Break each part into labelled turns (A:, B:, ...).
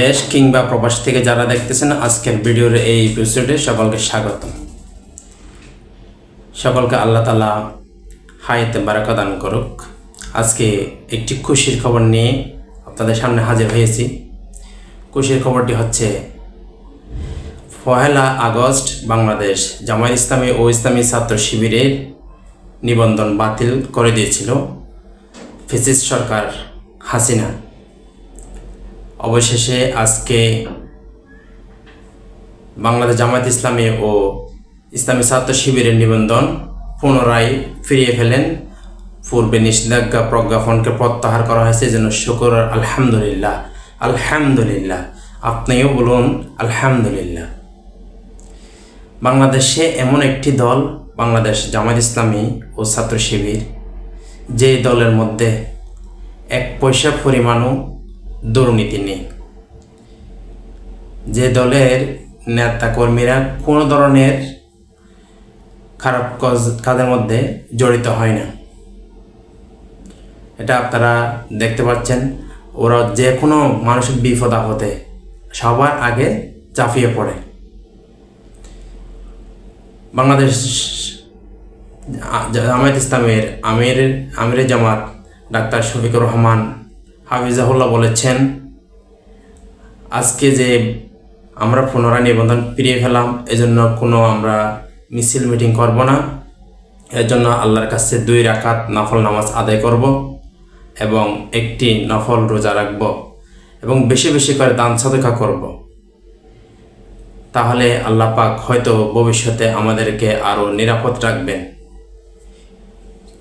A: দেশ কিংবা প্রবাস থেকে যারা দেখতেছেন, আজকের ভিডিওর এই এপিসোডে সকলকে স্বাগত সকলকে আল্লাহ তালা হায়াতে বারাকা দান করুক। আজকে একটি খুশির খবর নিয়ে আপনাদের সামনে হাজির হয়েছি। খুশির খবরটি হচ্ছে, পহেলা আগস্ট বাংলাদেশ জামায়াত ইসলামী ও ইসলামী ছাত্র শিবিরের নিবন্ধন বাতিল করে দিয়েছিল ফিসিস সরকার হাসিনা। অবশেষে আজকে বাংলাদেশ জামায়াত ইসলামী ও ইসলামী ছাত্র শিবিরের নিবন্ধন পুনরায় ফিরিয়ে ফেলেন। পূর্বে নিষেধাজ্ঞা প্রজ্ঞাপনকে প্রত্যাহার করা হয়েছে, যেন শুকর আলহামদুলিল্লাহ আলহামদুলিল্লাহ। আপনিও বলুন, আলহামদুলিল্লাহ। বাংলাদেশে এমন একটি দল, বাংলাদেশ জামায়াত ইসলামী ও ছাত্র শিবির, যে দলের মধ্যে এক পয়সা পরিমাণও দুর্নীতি নেই। যে দলের নেতা কর্মীরা কোনো ধরনের খারাপ কাজ, কাজের মধ্যে জড়িত হয় না। এটা আপনারা দেখতে পাচ্ছেন। ওরা যে কোনো মানুষের বিপদ আপদে সবার আগে চাপিয়ে পড়ে। বাংলাদেশ জামায়াত ইসলামের আমির আমির জামাত, ডাক্তার শফিকুর রহমান হাফিজাহুল্লাহ বলেছেন, আজকে যে আমরা পুনরায় নিবন্ধন ফিরিয়ে ফেলাম, এজন্য কোনো আমরা মিছিল মিটিং করব না। এর জন্য আল্লাহর কাছে দুই রাকাত নফল নামাজ আদায় করব এবং একটি নফল রোজা রাখব এবং বেশি বেশি করে দান সাদকা করব। তাহলে আল্লাহ পাক হয়তো ভবিষ্যতে আমাদেরকে আরও নিরাপদ রাখবেন।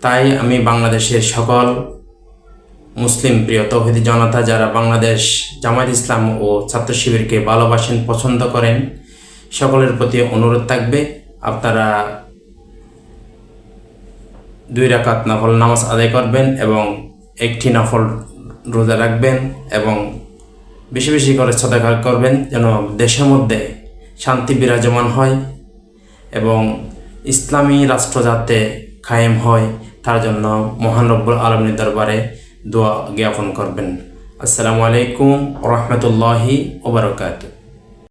A: তাই আমি বাংলাদেশের সকল মুসলিম প্রিয় তৌহিদি জনতা যারা বাংলাদেশ, জামায়াত ইসলাম ও ছাত্র শিবিরকে ভালোবাসেন, পছন্দ করেন, সকলের প্রতি অনুরোধ থাকবে, আপনারা দুই রাকাত নফল নামাজ আদায় করবেন এবং একটি নফল রোজা রাখবেন এবং বেশি বেশি করে সদাকার করবেন যেন দেশের মধ্যে শান্তি বিরাজমান হয় এবং ইসলামী রাষ্ট্র যাতে কায়েম হয়, তার জন্য মহান রব্বুল আলমীর দরবারে দোয়া জ্ঞাপন করবেন আসসালামু আলাইকুম রহমতুল্লাহি ওবরকাত